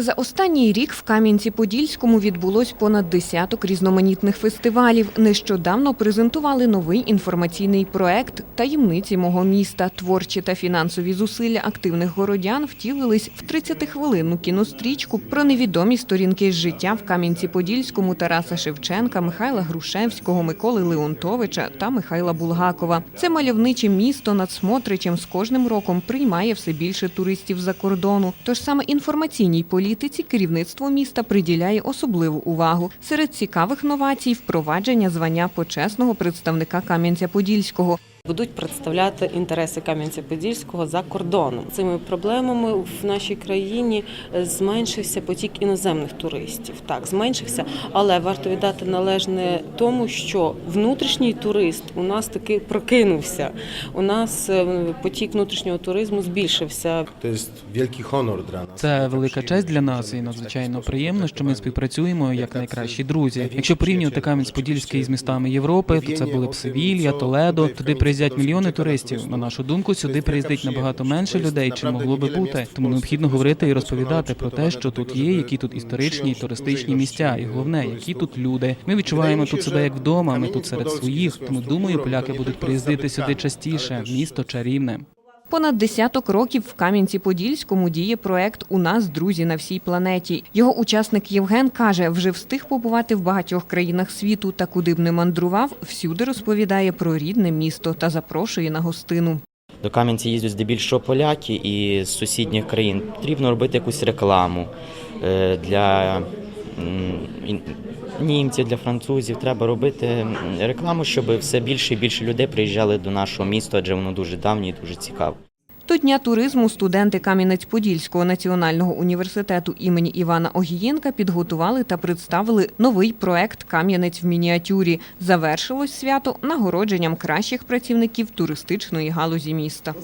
За останній рік в Кам'янці-Подільському відбулось понад десяток різноманітних фестивалів. Нещодавно презентували новий інформаційний проект Таємниці мого міста. Творчі та фінансові зусилля активних городян втілились в 30-хвилинну кінострічку про невідомі сторінки життя в Кам'янці-Подільському Тараса Шевченка, Михайла Грушевського, Миколи Леонтовича та Михайла Булгакова. Це мальовниче місто над Смотричем з кожним роком приймає все більше туристів за кордону. Тож саме інформаційній політиці керівництво міста приділяє особливу увагу. Серед цікавих новацій впровадження звання почесного представника Кам'янця-Подільського. Будуть представляти інтереси Кам'янця-Подільського за кордоном. Цими проблемами в нашій країні е, зменшився потік іноземних туристів. Так, зменшився, але варто віддати належне тому, що внутрішній турист у нас таки прокинувся. У нас е, потік внутрішнього туризму збільшився. Це велика честь для нас і надзвичайно приємно, що ми співпрацюємо як найкращі друзі. Якщо порівнювати Кам'янець-Подільський з містами Європи, то це були б Севілья, Толедо. Туди приїздять мільйони туристів. На нашу думку, сюди приїздить набагато менше людей, чим могло би бути. Тому необхідно говорити і розповідати про те, що тут є, які тут історичні і туристичні місця, і головне, які тут люди. Ми відчуваємо тут себе як вдома. Ми тут серед своїх. Тому думаю, поляки будуть приїздити сюди частіше. Місто чарівне. Понад десяток років в Кам'янці-Подільському діє проект У нас друзі на всій планеті. Його учасник Євген каже, вже встиг побувати в багатьох країнах світу та куди б не мандрував, всюди розповідає про рідне місто та запрошує на гостину. До Кам'янця їздять здебільшого поляки і з сусідніх країн. Потрібно робити якусь рекламу е, для німців, для французів. Треба робити рекламу, щоб все більше і більше людей приїжджали до нашого міста, адже воно дуже давнє і дуже цікаве. До Дня туризму студенти Кам'янець-Подільського національного університету імені Івана Огієнка підготували та представили новий проект Кам'янець в мініатюрі. Завершилось свято нагородженням кращих працівників туристичної галузі міста.